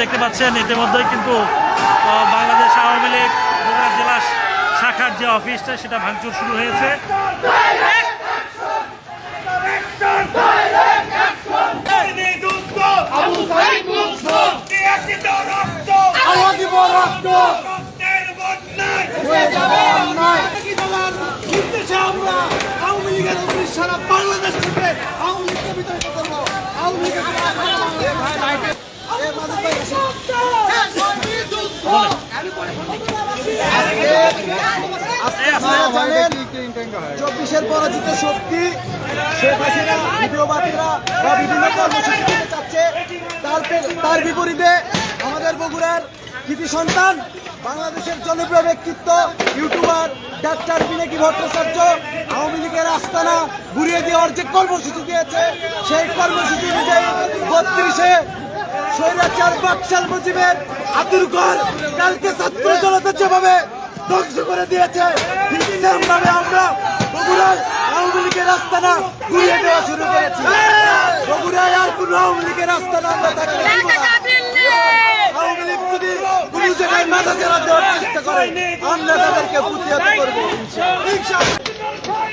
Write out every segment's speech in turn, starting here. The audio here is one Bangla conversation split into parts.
দেখতে পাচ্ছেন, ইতিমধ্যেই কিন্তু বাংলাদেশ আওয়ামী লীগ জেলা শাখার যে অফিসটা, সেটা ভাঙচুর শুরু হয়েছে। আমরা আওয়ামী সারা বাংলাদেশ চব্বিশের শক্তি শেখ হাসিনা বা বিভিন্ন কর্মসূচি চাচ্ছে তার বিপরীতে আমাদের বগুড়ার কৃতি সন্তান, বাংলাদেশের জনপ্রিয় ব্যক্তিত্ব, ইউটিউবার, ডাক্তার পিনাকি ভট্টাচার্য, আওয়ামী লীগের আস্তানা ঘুরিয়ে দেওয়ার যে কর্মসূচি দিয়েছে, সেই কর্মসূচি অনুযায়ী বত্রিশে স্বৈরাচার বাকশাল মুজিবের আতুর ঘর কালকে ছাত্র জনতা যেভাবে ধ্বংস করে দিয়েছে সেরকমভাবে আমরা বগুড়ায় আওয়ামী লীগের আস্তানা ঘুরিয়ে দেওয়া শুরু করেছি। বগুড়ায় আর কোনো আওয়ামী লীগের আস্তানা আমরা থাকতে আমরা তাদেরকে প্রতিহত করব ইনশাআল্লাহ।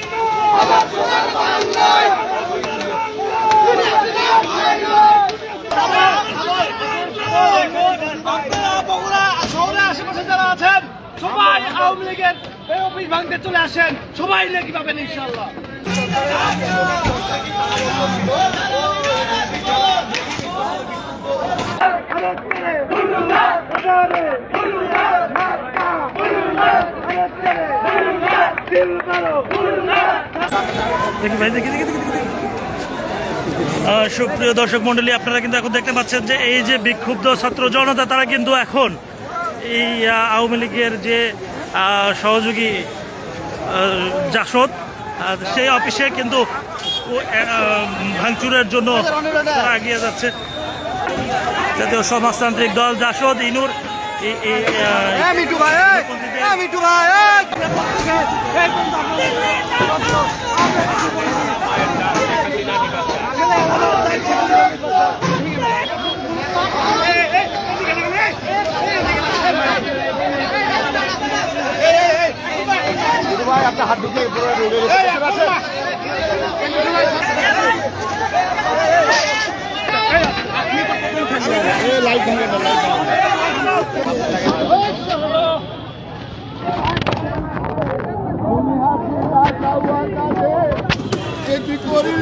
আপনারা বগুড়া শহরে আশেপাশে যারা আছেন সবাই আওয়ামী লীগের এই অফিস ভাঙতে চলে আসেন সবাই লেগে পাবেন ইনশাল্লাহ সুপ্রিয় দর্শক মন্ডলী আপনারা কিন্তু এখন দেখতে পাচ্ছেন যে এই যে বিক্ষুব্ধ ছাত্র জনতা, তারা কিন্তু এখন এই আওয়ামী লীগের যে সহযোগী জাসদ সেই অফিসে কিন্তু ভাঙচুরের জন্য এগিয়ে যাচ্ছে। জাতীয় সমাজতান্ত্রিক দল জাসদ ইনুর এই, আহ, মিটু ভাই মিটু ভাই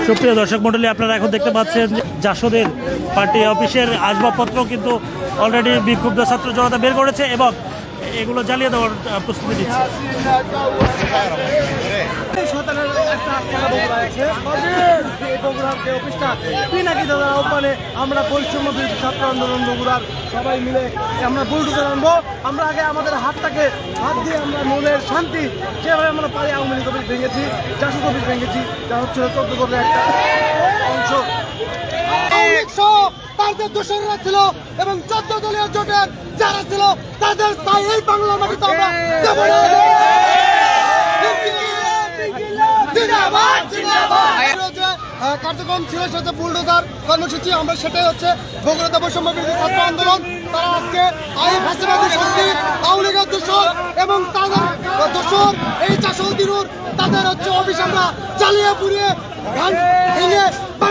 সুপ্রিয় দর্শক মন্ডলী, আপনারা এখন দেখতে পাচ্ছেন জাসদের পার্টি অফিসের আসবাবপত্র কিন্তু অলরেডি বিক্ষুব্ধ ছাত্র জনতা বের করেছে এবং এগুলো জ্বালিয়ে দেওয়ার প্রস্তুতি নিচ্ছে। আমরা পরিশ্রম ছাত্র আন্দোলন বগুড়ার সবাই মিলে আমরা বুলডুজার আনব আমরা আগে আমাদের হাতটাকে হাত দিয়ে আমরা মনের শান্তি যেভাবে আমরা পারি আওয়ামী লীগ অফিস ভেঙেছি জাসুদ অফিস ভেঙেছি যা হচ্ছে চোদ্দ করে একটা অংশ। যে দোষররা ছিল এবং চোদ্দ দলীয় জোটের যারা ছিল তাদের তাই এই বাংলার মাটিতে আমরা দেব কার্যক্রম ছিল সেটা বুলডোজার কর্মসূচি আমরা সেটাই হচ্ছে বগুড়াতে বৈষম্য বিরোধী ছাত্র আন্দোলন। তারা আজকে এই ফাঁসিবাদী শক্তি আওয়ামী লীগের দোষর এবং তাদের দোষর এই দিনুর তাদের হচ্ছে অফিস আমরা জ্বালিয়ে পুড়িয়ে ভেঙে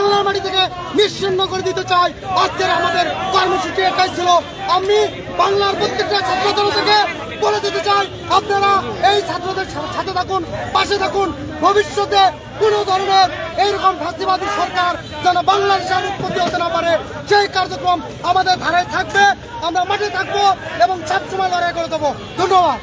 বাংলার মাটি থেকে নিশ্চিন্ন করে দিতে চাই। আজকের আমাদের কর্মসূচি এটাই ছিল। আমি বাংলার প্রত্যেকটা ছাত্রদল থেকে বলে দিতে চাই, আপনারা এই ছাত্রদের সাথে থাকুন, পাশে থাকুন। ভবিষ্যতে কোনো ধরনের এইরকম ফাঁসিবাদী সরকার যেন বাংলাদেশের উৎপত্তি হতে না পারে, সেই কার্যক্রম আমাদের ধারায় থাকবে। আমরা মাঠে থাকব এবং সবসময় লড়াই করে দেবো ধন্যবাদ।